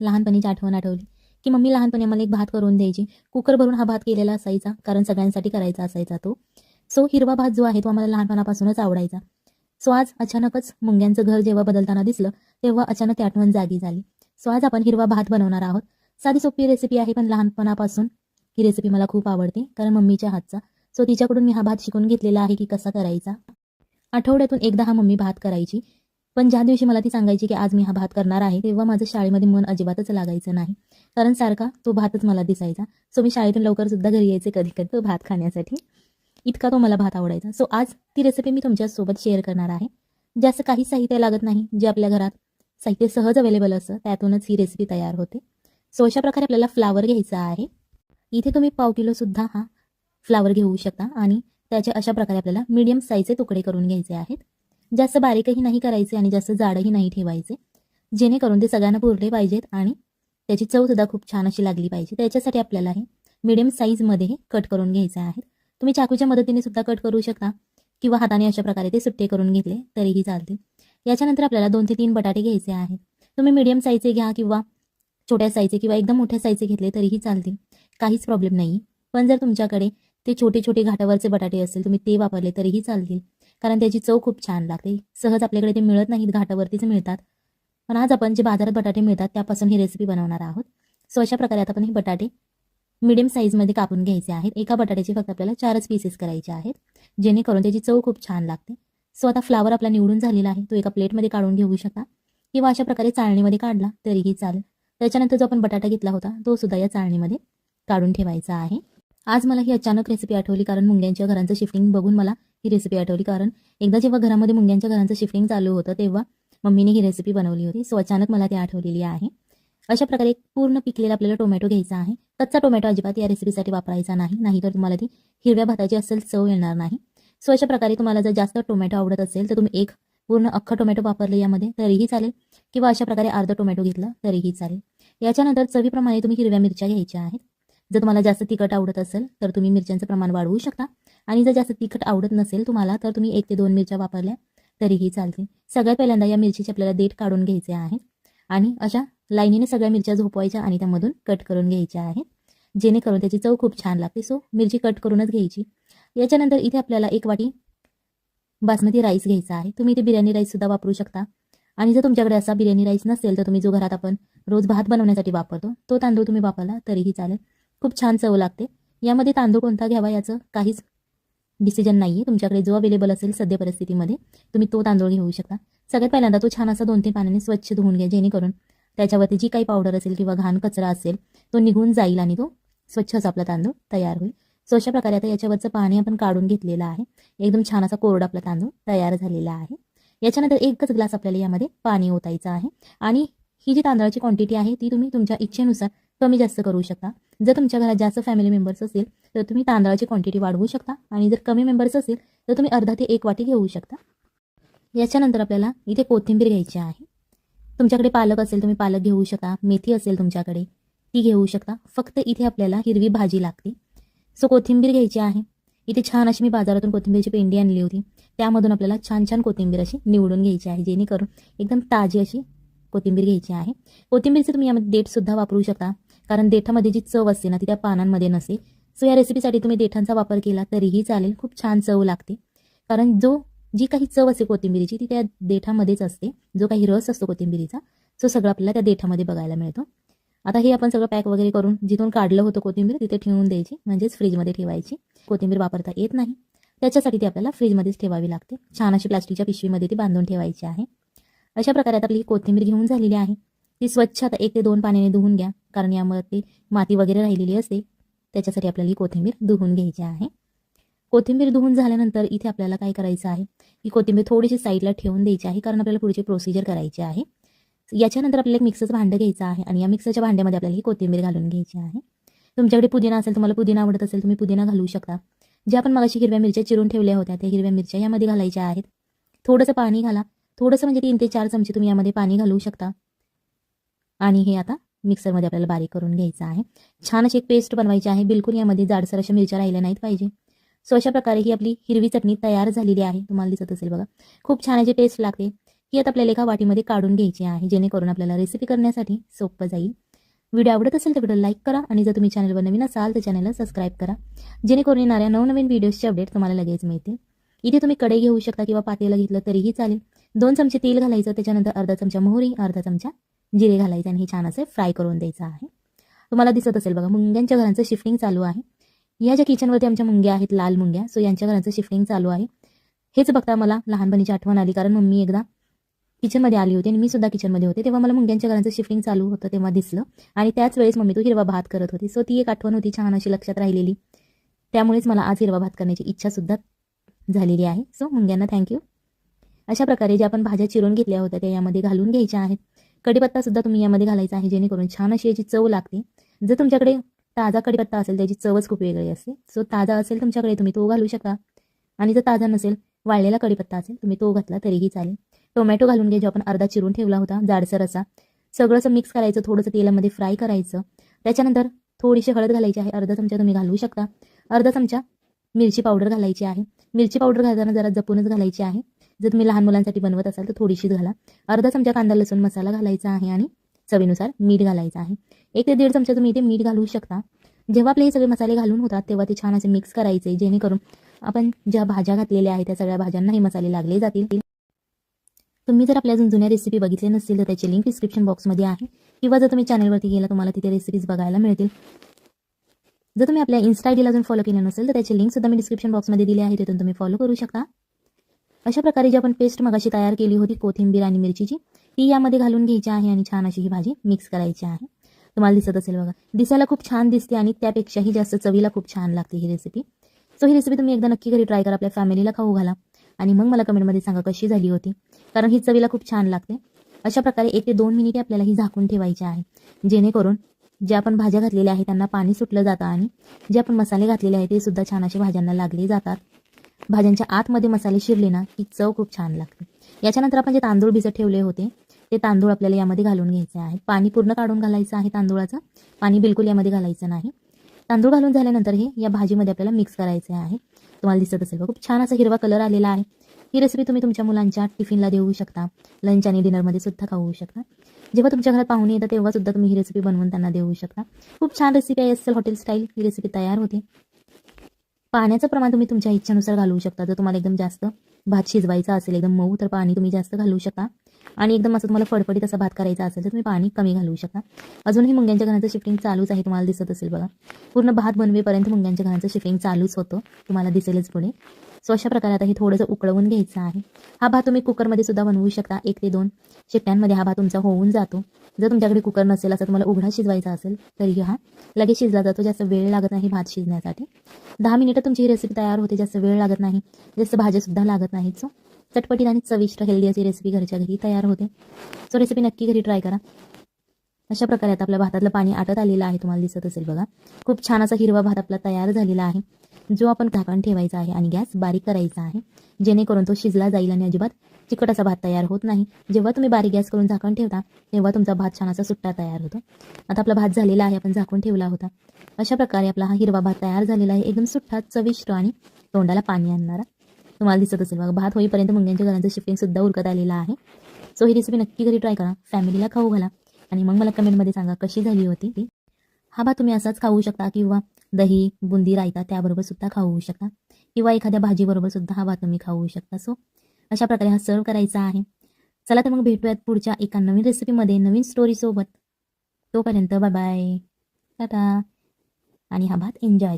लहानपणीची आठवण आठवली. की मम्मी लहानपणी आम्हाला एक भात करून द्यायची. कुकर भरून हा भात केलेला असायचा. कारण सगळ्यांसाठी करायचा असायचा तो. सो हिरवा भात जो आहे तो आम्हाला लहानपणापासूनच आवडायचा. सो आज अचानकच मुंग्यांचं घर जेव्हा बदलताना दिसलं तेव्हा अचानक ती आठवण जागी झाली. सो आज आपण हिरवा भात बनवणार आहोत. साधी सोपी रेसिपी आहे पण लहानपणापासून ही रेसिपी मला खूप आवडते. कारण मम्मीच्या हातचा. सो तिच्याकडून मी हा भात शिकून घेतलेला आहे की कसा करायचा. आठवड्यातून एकदा हा मम्मी भात करायची. पण ज्या दिवशी मला ती सांगायची की आज मी हा भात करणार आहे तेव्हा माझं शाळेमध्ये मन अजिबातच लागायचं नाही. कारण सारखा तो भातच मला दिसायचा. सो मी शाळेतून लवकर सुद्धा घरी यायचे कधी कधी तो भात खाण्यासाठी. इतका तो मला भात आवडायचा. सो आज ती रेसिपी मी तुमच्यासोबत शेअर करणार आहे. जास्त काही साहित्य लागत नाही जे आपल्या घरात साहित्य सहज अवेलेबल असतं त्यातूनच ही रेसिपी तयार होते. सो अशा प्रकारे आपल्याला फ्लावर घ्यायचा आहे. इथे तुम्ही पाव किलोसुद्धा हा फ्लावर घेऊ शकता आणि त्याचे अशा प्रकारे आपल्याला मीडियम साईजचे तुकडे करून घ्यायचे आहेत. जास्त बारीकही नाही करायचे आणि जास्त जाडही नाही ठेवायचे. जेणेकरून ते सगळ्यांना पुरले पाहिजेत आणि त्याची चवसुद्धा खूप छान अशी लागली पाहिजे. त्याच्यासाठी आपल्याला हे मीडियम साईजमध्ये हे कट करून घ्यायचे आहेत तुम्ही चाकूच्या मदतीने सुद्धा कट करू शकता किंवा हाताने अशा प्रकारे ते सुट्टे करून घेतले तरीही चालतील याच्यानंतर आपल्याला दोन ते तीन बटाटे घ्यायचे आहेत. तुम्ही मिडियम साईजचे घ्या किंवा छोट्या साईजचे किंवा एकदम मोठ्या साईजचे घेतले तरीही चालतील काहीच प्रॉब्लेम नाही पण जर तुमच्याकडे ते छोटे छोटे घाटावरचे बटाटे असेल तुम्ही ते वापरले तरीही चालतील. कारण त्याची चव खूप छान लागते. सहज आपल्याकडे ते मिळत नाहीत घाटावरतीच मिळतात. पण आज आपण जे बाजारात बटाटे मिळतात त्यापासून ही रेसिपी बनवणार आहोत. सो अशा प्रकारे आता आपण हे बटाटे मिडियम साईजमध्ये कापून घ्यायचे आहेत. एका बटाट्याचे फक्त आपल्याला चारच पीसेस करायचे आहेत. जेणेकरून त्याची चव खूप छान लागते. सो आता फ्लावर आपला निवडून झालेला आहे. तो एका प्लेटमध्ये काढून घेऊ शकता. किंवा अशा प्रकारे चाळणीमध्ये काढला तरीही चालेल. त्याच्यानंतर जो आपण बटाटा घेतला होता तो सुद्धा या चाळणीमध्ये काढून ठेवायचा आहे. आज मला ही अचानक रेसिपी आठवली कारण मुंग्यांच्या घरांचं शिफ्टिंग बघून मला ही रेसिपी आठवली. कारण एकदा जेव्हा घरामध्ये मुंग्यांच्या घरांचं शिफ्टिंग चालू होतं तेव्हा मम्मीने ही रेसिपी बनवली होती. सो अचानक मला ती आठवलेली आहे. अशा प्रकारे पूर्ण पिकलेला आपल्याला टोमॅटो घ्यायचा आहे. कच्चा टोमॅटो अजिबात या रेसिपीसाठी वापरायचा नाही. नाहीतर तुम्हाला ती हिरव्या भाताची असेल चव येणार नाही. सो अशा प्रकारे तुम्हाला जर जास्त टोमॅटो आवडत असेल तर तुम्ही एक पूर्ण अख्खा टोमॅटो वापरले यामध्ये तरीही चालेल. किंवा अशा प्रकारे अर्धा टोमॅटो घेतला तरीही चालेल. याच्यानंतर चवीप्रमाणे तुम्ही हिरव्या मिरच्या घ्यायच्या आहेत. जर तुम्हाला जास्त तिखट आवडत असेल तर तुम्ही मिरच्यांचं प्रमाण वाढवू शकता. आणि जर जास्त तिखट आवडत नसेल तुम्हाला तर तुम्ही एक ते दोन मिरच्या वापरल्या तरीही चालतील. सगळ्यात पहिल्यांदा या मिरचीची आपल्याला देठ काढून घ्यायचे आहे. आणि अशा लाईनीने सगळ्या मिरच्या झोपवायच्या आणि त्यामधून कट करून घ्यायच्या आहेत जेणेकरून त्याची चव खूप छान लागते. सो मिरची कट करूनच घ्यायची. याच्यानंतर इथे आपल्याला एक वाटी बासमती राईस घ्यायचा आहे. तुम्ही इथे बिर्याणी राईससुद्धा वापरू शकता. आणि जर तुमच्याकडे असा बिर्याणी राईस नसेल तर तुम्ही जो घरात आपण रोज भात बनवण्यासाठी वापरतो तो तांदूळ तुम्ही वापरला तरीही चालेल. खूप छान चव लागते. यामध्ये तांदूळ कोणता घ्यावा याचं काहीच डिसिजन नाही आहे तुमच्याकडे जो अवेलेबल असेल सध्या परिस्थितीमध्ये तुम्ही तो तांदूळ घेऊ शकता. सगळ्यात पहिल्यांदा तो छान असा दोन तीन पाण्याने स्वच्छ धुवून घ्या जेणेकरून त्याच्यावरती जी काही पावडर असेल किंवा घाण कचरा असेल तो निघून जाईल आणि तो स्वच्छ असा आपला तांदूळ तयार होईल. सो अशा प्रकारे आता याच्यावरचं पाणी आपण काढून घेतलेलं आहे. एकदम छान असा कोरडा आपला तांदूळ तयार झालेला आहे. याच्यानंतर एकच ग्लास आपल्याला यामध्ये पाणी ओतायचं आहे. आणि ही जी तांदळाची क्वांटिटी आहे ती तुम्ही तुमच्या इच्छेनुसार कमी जास्त करू शकता. जर तुमच्या घरात जास्त फॅमिली मेंबर्स असेल तर तुम्ही तांदळाची क्वांटिटी वाढवू शकता. आणि जर कमी मेंबर्स असेल तर तुम्ही अर्धा ते एक वाटी घेऊ शकता. याच्यानंतर आपल्याला इथे कोथिंबीर घ्यायची आहे. तुमच्याकडे पालक असेल तुम्ही पालक घेऊ शकता. मेथी असेल तुमच्याकडे ती घेऊ शकता. फक्त इथे आपल्याला हिरवी भाजी लागते. सो कोथिंबीर घ्यायची आहे. इथे छान अशी मी बाजारातून कोथिंबीरची पेंडी आणली होती. त्यामधून आपल्याला छान छान कोथिंबीर अशी निवडून घ्यायची आहे जेणेकरून एकदम ताजी अशी कोथिंबीर घ्यायची आहे. कोथिंबीरचे तुम्ही यामध्ये डेटसुद्धा वापरू शकता. कारण देठामध्ये जी चव असते ना ती त्या पानांमध्ये नसते. सो या रेसिपीसाठी तुम्ही देठांचा वापर केला तरीही चालेल. खूप छान चव लागते. कारण जो जी काही चव असते कोथिंबिरीची ती त्या देठामध्येच असते. जो काही रस असतो कोथिंबीरीचा तो सगळं आपल्याला त्या देठामध्ये बघायला मिळतो. आता हे आपण सगळं पॅक वगैरे करून जिथून काढलं होतं कोथिंबीर तिथे ठेवून द्यायची. म्हणजेच फ्रीजमध्ये ठेवायची. कोथिंबीर वापरता येत नाही. त्याच्यासाठी ती आपल्याला फ्रीजमध्येच ठेवावी लागते. छान अशी प्लास्टिकच्या पिशवीमध्ये ती बांधून ठेवायची आहे. अशा प्रकारे आता आपली ही कोथिंबीर घेऊन झालेली आहे. ती स्वच्छ आता एक ते दोन पाण्याने धुवून घ्या. कारण यामध्ये माती वगैरे राहिलेली असते. त्याच्यासाठी आपल्याला ही कोथिंबीर धुवून घ्यायची आहे. कोथिंबीर धुवून झाल्यानंतर इथे आपल्याला काय करायचं आहे? ही कोथिंबीर थोडीशी साईडला ठेवून द्यायची आहे. कारण आपल्याला पुढची प्रोसिजर करायची आहे. याच्यानंतर आपल्याला एक मिक्सरचं भांडं घ्यायचं आहे. आणि या मिक्सरच्या भांड्यामध्ये आपल्याला ही कोथिंबीर घालून घ्यायची आहे. तुमच्याकडे पुदिना असेल तुम्हाला पुदिना आवडत असेल तुम्ही पुदिना घालू शकता. ज्या आपण मगाशी हिरव्या मिरच्या चिरून ठेवल्या होत्या त्या हिरव्या मिरच्या यामध्ये घालायच्या आहेत. थोडंसं पाणी घाला. थोडंसं म्हणजे तीन ते चार चमचे तुम्ही यामध्ये पाणी घालू शकता. आणि हे आता मिक्सरमध्ये आपल्याला बारीक करून घ्यायचं आहे. छान अशी एक पेस्ट बनवायची आहे. बिलकुल यामध्ये जाडसर अशा मिरच्या राहिल्या नाहीत पाहिजे. सो अशा प्रकारे ही आपली हिरवी चटणी तयार झालेली आहे. तुम्हाला दिसत असेल बघा. खूप छान अशी टेस्ट लागते. ही आता आपल्याला एका वाटीमध्ये काढून घ्यायची आहे जेणेकरून आपल्याला रेसिपी करण्यासाठी सोपं जाईल. व्हिडिओ आवडत असेल तर व्हिडिओ लाईक करा आणि जर तुम्ही चॅनलवर नवीन असाल तर चॅनलला सबस्क्राईब करा. जेणेकरून येणाऱ्या नवनवीन व्हिडिओजचे अपडेट तुम्हाला लगेच मिळतील. इथे तुम्ही कढई घेऊ शकता किंवा पातेला घेतलं तरीही चालेल. दोन चमचे तेल घालायचं. त्याच्यानंतर अर्धा चमचा मोहरी अर्धा चमचा जिरे घालायचे आणि हे छान असे फ्राय करून द्यायचं आहे. तुम्हाला दिसत असेल बघा मुंग्यांच्या घरांचं शिफ्टिंग चालू आहे. या ज्या किचनवरती आमच्या मुंग्या आहेत लाल मुंग्या सो यांच्या घरांचं शिफ्टिंग चालू आहे. हेच बघता मला लहानपणीची आठवण आली कारण मम्मी एकदा किचनमध्ये आली होती आणि मी सुद्धा किचनमध्ये होते तेव्हा मला मुंग्यांच्या घरांचं शिफ्टिंग चालू होतं तेव्हा दिसलं. आणि त्याच वेळेस मम्मी तो हिरवा भात करत होती. सो ती एक आठवण होती छान अशी लक्षात राहिलेली. त्यामुळेच मला आज हिरवा भात करण्याची इच्छा सुद्धा झालेली आहे. सो मुंग्यांना थँक्यू अशा प्रकारे ज्या आपण भाज्या चिरून घेतल्या होत्या त्या यामध्ये घालून घ्यायच्या आहेत. कडीपत्तासुद्धा तुम्ही यामध्ये घालायचा आहे जेणेकरून छान अशी याची चव लागते. जर तुमच्याकडे ताजा कढीपत्ता असेल त्याची चवच खूप वेगळी असते. सो ताजा असेल तुमच्याकडे तुम्ही तो घालू शकता. आणि जर ताजा नसेल वाळलेला कढीपत्ता असेल तुम्ही तो घातला तरीही चालेल. टोमॅटो घालून घ्या जो आपण अर्धा चिरून ठेवला होता जाडसर असा. सगळं असं मिक्स करायचं थोडंसं तेलामध्ये फ्राय करायचं. त्याच्यानंतर थोडीशी हळद घालायची आहे अर्धा चमचा तुम्ही घालू शकता. अर्धा चमचा मिरची पावडर घालायची आहे. मिरची पावडर घालताना जरा जपूनच घालायची आहे. जर तुम्ही लहान मुलांसाठी बनवत असाल तर थोडीशीच घाला. अर्धा चमचा कांदा लसूण मसाला घालायचा आहे आणि चवीनुसार मीठ घालायचं आहे. एक ते दीड चमचा तुम्ही इथे मीठ घालू शकता. जेव्हा आपले हे सगळे मसाले घालून होतात तेव्हा ते छान असे मिक्स करायचे जेणेकरून आपण ज्या भाज्या घातलेल्या आहेत त्या सगळ्या भाज्यांना हे मसाले लागले जातील. तुम्ही जर आपल्या अजून जुन्या रेसिपी बघितल्या नसतील तर त्याची लिंक डिस्क्रिप्शन बॉक्समध्ये आहे. किंवा जर तुम्ही चॅनलवरती गेला तुम्हाला तिथे रेसिपीज बघायला मिळतील. जर तुम्ही आपल्या इन्स्टा आयडीला अजून फॉलो केलं नसेल तर त्याची लिंक सुद्धा मी डिस्क्रिप्शन बॉक्समध्ये दिली आहे तिथून तुम्ही फॉलो करू शकता. अशा प्रकारे जी आपण पेस्ट मगाशी तयार केली होती कोथिंबीर आणि मिरचीची ती यामध्ये घालून घ्यायची आहे आणि छान अशी ही भाजी मिक्स करायची आहे. तुम्हाला दिसत असेल बघा. दिसायला खूप छान दिसते आणि त्यापेक्षाही जास्त चवीला खूप छान लागते ही रेसिपी सो ही रेसिपी तुम्ही एकदा नक्की घरी ट्राय करा आपल्या फॅमिलीला खाऊ घाला. आणि मग मला कमेंटमध्ये सांगा कशी झाली होती. कारण ही चवीला खूप छान लागते. अशा प्रकारे एक ते दोन मिनिटे आपल्याला ही झाकून ठेवायची आहे. जेणेकरून ज्या आपण भाज्या घातलेल्या आहेत त्यांना पाणी सुटलं जातं आणि जे आपण मसाले घातलेले आहेत ते सुद्धा छान असे भाज्यांना लागले जातात. भाज्यांच्या आतमध्ये मसाले शिरले ना की चव खूप छान लागते. याच्यानंतर आपण जे तांदूळ भिजत ठेवले होते ते तांदूळ आपल्याला यामध्ये घालून घ्यायचे आहे. पाणी पूर्ण काढून घालायचं आहे तांदूळाचं. पाणी बिलकुल यामध्ये घालायचं नाही. तांदूळ घालून झाल्यानंतर हे या भाजीमध्ये आपल्याला मिक्स करायचे आहे. तुम्हाला दिसत असेल खूप छान असा हिरवा कलर आलेला आहे. ही रेसिपी तुम्ही तुमच्या मुलांच्या टिफिनला देऊ शकता. लंच आणि डिनरमध्ये सुद्धा खाऊ शकता. जेव्हा तुमच्या घरात पाहुणे येतात तेव्हा सुद्धा तुम्ही ही रेसिपी बनवून त्यांना देऊ शकता. खूप छान रेसिपी आहे असेल हॉटेल स्टाईल ही रेसिपी तयार होते. पाण्याचं प्रमाण तुम्ही तुमच्या इच्छेनुसार घालवू शकता. जर तुम्हाला एकदम जास्त भात शिजवायचा असेल एकदम मऊ तर पाणी तुम्ही जास्त घालू शकता. आणि एकदम असं तुम्हाला फडफडीत असा भात करायचा असेल तर तुम्ही पाणी कमी घालवू शकता. अजूनही मुंग्यांच्या घराचं शिफ्टिंग चालूच आहे तुम्हाला दिसत असेल बघा. पूर्ण भात बनवेपर्यंत मुंग्यांच्या घराचं शिफ्टिंग चालूच होतं. तुम्हाला दिसेलच पुढे. सो अशा प्रकारे आता हे थोडंसं उकळवून घ्यायचं आहे. हा भात तुम्ही कुकरमध्ये सुद्धा बनवू शकता. एक ते दोन शिट्ट्यांमध्ये हा भात तुमचा होऊन जातो. जर तुमच्याकडे कुकर नसेल असं तुम्हाला उघडा शिजवायचा असेल तरी हा लगेच शिजला जातो. जास्त वेळ लागत नाही भात शिजण्यासाठी. दहा मिनिटं तुमची ही रेसिपी तयार होते. जास्त वेळ लागत नाही. जास्त भाज्यासुद्धा लागत नाहीत. सो चटपटीत आणि चविष्ट हेल्दी अशी रेसिपी घरच्या घरी तयार होते. सो रेसिपी नक्की घरी ट्राय करा. अशा प्रकारे आता आपल्या भातातलं पाणी आटत आलेलं आहे तुम्हाला दिसत असेल बघा. खूप छान असा हिरवा भात आपला तयार झालेला आहे. जो आपण झाकण ठेवायचा आहे आणि गॅस बारीक करायचा आहे. जेणेकरून तो शिजला जाईल आणि अजिबात चिकट असा भात तयार होत नाही. जेव्हा तुम्ही बारीक गॅस करून झाकण ठेवता तेव्हा तुमचा भात छान असा सुट्टा तयार होतो. आता आपला भात झालेला आहे आपण झाकून ठेवला होता. अशा प्रकारे आपला हा हिरवा भात तयार झालेला आहे. एकदम सुट्टा चविष्ट आणि तोंडाला पाणी आणणारा. तुम्हाला दिसत असेल. बघा भात होईपर्यंत मुंग्यांच्या घरांचं शिफ्टिंग सुद्धा उरकत आलेलं आहे. सो ही रेसिपी नक्की घरी ट्राय करा. फॅमिलीला खाऊ घाला. आणि मग मला कमेंटमध्ये सांगा कशी झाली होती ती? हा भात तुम्ही असाच खाऊ शकता किंवा दही बुंदी रायता त्याबरोबर सुद्धा खाऊ शकता. किंवा एखाद्या भाजीबरोबर सुद्धा हा भात तुम्ही खाऊ शकता. सो अशा प्रकारे हा सर्व करायचा आहे. चला तर मग भेटूयात पुढच्या एका नवीन रेसिपीमध्ये नवीन स्टोरीसोबत तोपर्यंत बाय बाय टाटा आणि हा भात एन्जॉय